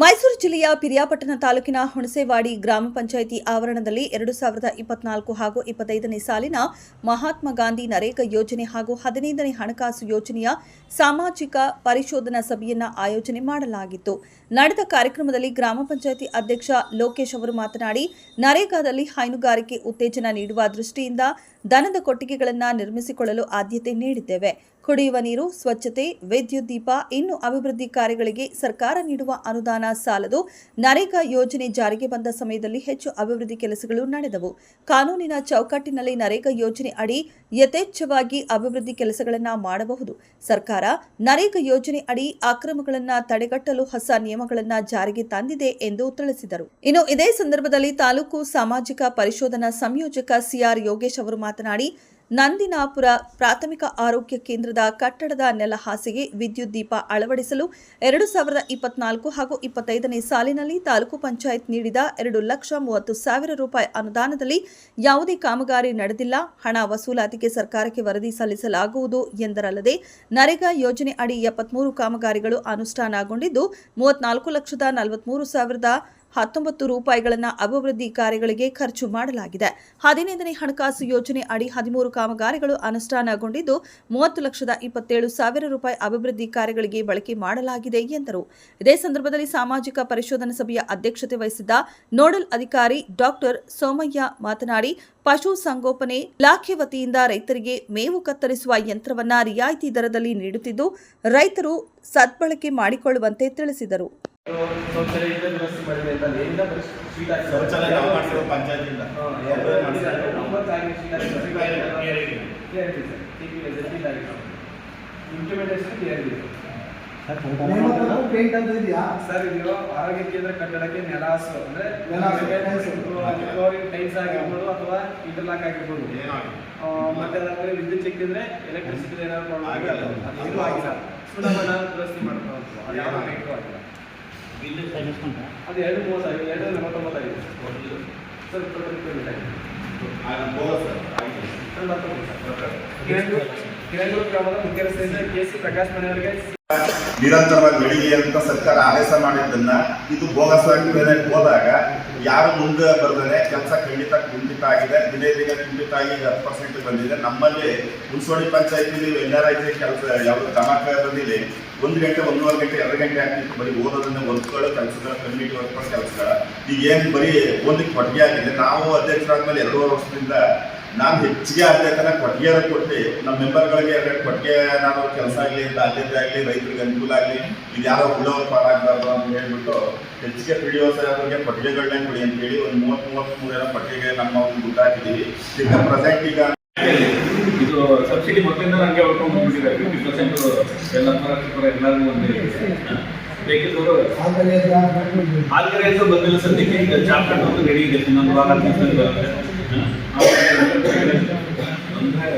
ಮೈಸೂರು ಜಿಲ್ಲೆಯ ಪಿರಿಯಾಪಟ್ಟಣ ತಾಲೂಕಿನ ಹುಣಸೇವಾಡಿ ಗ್ರಾಮ ಪಂಚಾಯಿತಿ ಆವರಣದಲ್ಲಿ ಎರಡು ಸಾವಿರದ ಇಪ್ಪತ್ನಾಲ್ಕು ಹಾಗೂ ಇಪ್ಪತ್ತೈದನೇ ಸಾಲಿನ ಮಹಾತ್ಮ ಗಾಂಧಿ ನರೇಗಾ ಯೋಜನೆ ಹಾಗೂ ಹದಿನೈದನೇ ಹಣಕಾಸು ಯೋಜನೆಯ ಸಾಮಾಜಿಕ ಪರಿಶೋಧನಾ ಸಭೆಯನ್ನ ಆಯೋಜನೆ ಮಾಡಲಾಗಿತ್ತು. ನಡೆದ ಕಾರ್ಯಕ್ರಮದಲ್ಲಿ ಗ್ರಾಮ ಪಂಚಾಯಿತಿ ಅಧ್ಯಕ್ಷ ಲೋಕೇಶ್ ಅವರು ಮಾತನಾಡಿ, ನರೇಗಾದಲ್ಲಿ ಹೈನುಗಾರಿಕೆ ಉತ್ತೇಜನ ನೀಡುವ ದೃಷ್ಟಿಯಿಂದ ದನದ ಕೊಟ್ಟಿಗೆಗಳನ್ನು ನಿರ್ಮಿಸಿಕೊಳ್ಳಲು ಆದ್ಯತೆ ನೀಡಿದ್ದೇವೆ. ಕುಡಿಯುವ ನೀರು, ಸ್ವಚ್ಛತೆ, ವಿದ್ಯುತ್ ದೀಪ, ಇನ್ನು ಅಭಿವೃದ್ಧಿ ಕಾರ್ಯಗಳಿಗೆ ಸರ್ಕಾರ ನೀಡುವ ಅನುದಾನ ಸಾಲದು ನರೇಗಾ ಯೋಜನೆ ಜಾರಿಗೆ ಬಂದ ಸಮಯದಲ್ಲಿ ಹೆಚ್ಚು ಅಭಿವೃದ್ಧಿ ಕೆಲಸಗಳು ನಡೆದವು. ಕಾನೂನಿನ ಚೌಕಟ್ಟಿನಲ್ಲಿ ನರೇಗಾ ಯೋಜನೆ ಅಡಿ ಯಥೇಚ್ಛವಾಗಿ ಅಭಿವೃದ್ಧಿ ಕೆಲಸಗಳನ್ನು ಮಾಡಬಹುದು. ಸರ್ಕಾರ ನರೇಗಾ ಯೋಜನೆ ಅಡಿ ಅಕ್ರಮಗಳನ್ನು ತಡೆಗಟ್ಟಲು ಹೊಸ ನಿಯಮಗಳನ್ನು ಜಾರಿಗೆ ತಂದಿದೆ ಎಂದು ತಿಳಿಸಿದರು. ಇನ್ನು ಇದೇ ಸಂದರ್ಭದಲ್ಲಿ ತಾಲೂಕು ಸಾಮಾಜಿಕ ಪರಿಶೋಧನಾ ಸಂಯೋಜಕ ಸಿಆರ್ ಯೋಗೇಶ್ ಅವರು ಮಾತನಾಡಿ ನಂದಿನಾಪುರ ಪ್ರಾಥಮಿಕ ಆರೋಗ್ಯ ಕೇಂದ್ರದ ಕಟ್ಟಡದ ನೆಲಹಾಸಿಗೆ ವಿದ್ಯುತ್ ದೀಪ ಅಳವಡಿಸಲು ಎರಡು ಸಾವಿರದ ಇಪ್ಪತ್ನಾಲ್ಕು ಹಾಗೂ ಇಪ್ಪತ್ತೈದನೇ ಸಾಲಿನಲ್ಲಿ ತಾಲೂಕು ಪಂಚಾಯತ್ ನೀಡಿದ ಎರಡು ಲಕ್ಷ ಮೂವತ್ತು ಸಾವಿರ ರೂಪಾಯಿ ಅನುದಾನದಲ್ಲಿ ಯಾವುದೇ ಕಾಮಗಾರಿ ನಡೆದಿಲ್ಲ. ಹಣ ವಸೂಲಾತಿಗೆ ಸರ್ಕಾರಕ್ಕೆ ವರದಿ ಸಲ್ಲಿಸಲಾಗುವುದು ಎಂದರಲ್ಲದೆ ನರೇಗಾ ಯೋಜನೆ ಅಡಿ ಎಪ್ಪತ್ಮೂರು ಕಾಮಗಾರಿಗಳು ಅನುಷ್ಠಾನಗೊಂಡಿದ್ದು ಮೂವತ್ನಾಲ್ಕು ಲಕ್ಷದ ನಲವತ್ಮೂರು ಸಾವಿರದ ಹತ್ತೊಂಬತ್ತು ರೂಪಾಯಿಗಳನ್ನು ಅಭಿವೃದ್ಧಿ ಕಾರ್ಯಗಳಿಗೆ ಖರ್ಚು ಮಾಡಲಾಗಿದೆ. ಹದಿನೈದನೇ ಹಣಕಾಸು ಯೋಜನೆ ಅಡಿ ಹದಿಮೂರು ಕಾಮಗಾರಿಗಳು ಅನುಷ್ಠಾನಗೊಂಡಿದ್ದು, ಮೂವತ್ತು ಲಕ್ಷದ ಇಪ್ಪತ್ತೇಳು ಸಾವಿರ ರೂಪಾಯಿ ಅಭಿವೃದ್ಧಿ ಕಾರ್ಯಗಳಿಗೆ ಬಳಕೆ ಮಾಡಲಾಗಿದೆ ಎಂದರು. ಇದೇ ಸಂದರ್ಭದಲ್ಲಿ ಸಾಮಾಜಿಕ ಪರಿಶೋಧನಾ ಸಭೆಯ ಅಧ್ಯಕ್ಷತೆ ವಹಿಸಿದ್ದ ನೋಡಲ್ ಅಧಿಕಾರಿ ಡಾಕ್ಟರ್ ಸೋಮಯ್ಯ ಮಾತನಾಡಿ, ಪಶು ಸಂಗೋಪನೆ ಇಲಾಖೆ ವತಿಯಿಂದ ರೈತರಿಗೆ ಮೇವು ಕತ್ತರಿಸುವ ಯಂತ್ರವನ್ನ ರಿಯಾಯಿತಿ ದರದಲ್ಲಿ ನೀಡುತ್ತಿದ್ದು, ರೈತರು ಸದ್ಬಳಕೆ ಮಾಡಿಕೊಳ್ಳುವಂತೆ ತಿಳಿಸಿದರು. ಶೌಚಾಲಯ ದುರಸ್ತಿ ಮಾಡಿದೆ ಅಂತ ಅಲ್ಲಿ ಏನಿಲ್ಲ ಬರೀ ಶೀಟ್. ಶೌಚಾಲಯ ನಾವು ಮಾಡಿಸಿರೋ ಪಂಚಾಯತಿಂದ. Sheet sir. TP ಇದೆ, ಶೀಟ್ ಹಾಕಿದ್ದಾರೆ. Implementation ಕ್ಲಿಯರ್ ಪೇಂಟ್ ಅಂತ ಇದೆಯಾ ಸರ್ ಇದು ಆರೋಗ್ಯ ಕೇಂದ್ರ ಕಟ್ಟಡಕ್ಕೆ ನೆಲಾಸು ಅಂದ್ರೆ. ಫ್ಲೋರಿಂಗ್ ಟೈಲ್ಸ್ ಆಗಿರ್ಬೋದು ಅಥವಾ ಇಂಟರ್ಲಾಕ್ ಆಗಿರ್ಬೋದು. ಮತ್ತೆ ಅದಾದ್ಮೇಲೆ ವಿದ್ಯುತ್ ಸಿಕ್ಕಿದ್ರೆ ಎಲೆಕ್ಟ್ರಿಸಿಟಿ ಏನಾದ್ರು ಪ್ರಾಬ್ಲಮ್ ಆಗಿಲ್ಲ. ಇದು ಆಗಿಲ್ಲ ದುರಸ್ತಿ ಅದು ಯಾವ ಪೇಂಟು ಆಗಿಲ್ಲ ಅದು ಎರಡು ಅದು ಎರಡು ನಲವತ್ತೊಂಬತ್ತಾಗಿದೆ. ಸರ್ ಟೋಟಲ್ ಕಿಲೋಮೀಟರ್ ಆಗಿದೆ. ಸರ್, ಕಿರಂಗೂರು ಗ್ರಾಮದ ಮುಖ್ಯ ರಸ್ತೆಯಿಂದ ಕೆ ಸಿ ಪ್ರಕಾಶ್ ಮನೆಯವರಿಗೆ ನಿರಂತರವಾಗಿ ಬೆಳಿಗ್ಗೆ ಅಂತ ಸರ್ಕಾರ ಆದೇಶ ಮಾಡಿದ್ದನ್ನ ಇದು ಬೋಗಸ್ ಮೇಲೆ ಹೋದಾಗ ಯಾರು ಮುಂದೆ ಬರ್ತಾರೆ ಕೆಲಸ ಖಂಡಿತ ಕುಂಠಿತ ಆಗಿದೆ, ದಿನೇ ದಿನ ಕುಂಠಿತ ಆಗಿ ಹತ್ತು ಪರ್ಸೆಂಟ್ ಬಂದಿದೆ. ನಮ್ಮಲ್ಲಿ ಹುಣಸೋಡಿ ಎಲ್ಲ ರೈತರಿಗೆ ಕೆಲಸ ಯಾವ್ದು ಗಮಕ ಬಂದಿದೆ ಒಂದು ಗಂಟೆ, ಒಂದೂವರೆ ಗಂಟೆ, ಎರಡು ಗಂಟೆ ಆಗ್ತಿತ್ತು. ಬರೀ ಓದೋದನ್ನ ವರ್ಕ್ಗಳು ಕೆಲಸಗಳ ಕಮ್ಯುನಿಟಿ ವರ್ಕ್ ಕೆಲಸಗಳ. ಈಗ ಏನು ಬರೀ ಒಂದಕ್ಕೆ ಕೊಟ್ಟಿಗೆ ಆಗಿದೆ ನಾವು ಅಧ್ಯಕ್ಷರಾದ್ಮೇಲೆ ಎರಡೂವರೆ ವರ್ಷದಿಂದ ನಾನು ಹೆಚ್ಚಿಗೆ ಆದ್ಯತೆನ ಕೊಟ್ಟಿಗೆನ ಕೊಟ್ಟು. ನಮ್ಮ ಮೆಂಬರ್ಗಳಿಗೆ ಎರಡು ಕೊಟ್ಟಿಗೆ ನಾನು ಕೆಲಸ ಆಗಲಿ ಅಂತ ಆದ್ಯತೆ ಆಗಲಿ, ರೈತರಿಗೆ ಅನುಕೂಲ ಆಗಲಿ, ಇದು ಯಾರೋ ಉಳ್ಳೋರು ಪಾರಾಗಬಾರ್ದು ಅಂತ ಹೇಳ್ಬಿಟ್ಟು ಹೆಚ್ಚಿಗೆ ಪಿ ಡಿ ಸಾಹೇಬರಿಗೆ ಕೊಟ್ಟಿಗೆಗಳನ್ನೇ ಕೊಡಿ ಅಂತ ಹೇಳಿ ಒಂದು ಮೂವತ್ತ್ ಮೂರು ಏನೋ ಕೊಟ್ಟಿಗೆ ನಮ್ಮ ಒಂದು ದುಡ್ಡು ಈಗ ಪ್ರೆಸೆಂಟ್ ಈಗ ಇದು ಸಬ್ಸಿಡಿ ಮೊದಲಿಂದ ನನಗೆ ಹೊಡ್ಕೊಂಡು ಬಂದ್ಬಿಟ್ಟಿದ್ದಾರೆ ಫಿಫ್ಟಿ ಪರ್ಸೆಂಟ್ ಎಲ್ಲ ಎಲ್ಲರಿಗೂ ಒಂದು ಬೇಕಿದ್ದವರು ಆಲ್ಗರೆ ಅಂತ ಬಂದಿಲ್ಲ ಸದ್ಯಕ್ಕೆ. ಈಗ ಚಾಪ್ಟರ್ ಒಂದು ರೆಡಿ ಇದೆ. ಇನ್ನೊಂದು ವಾರ you. have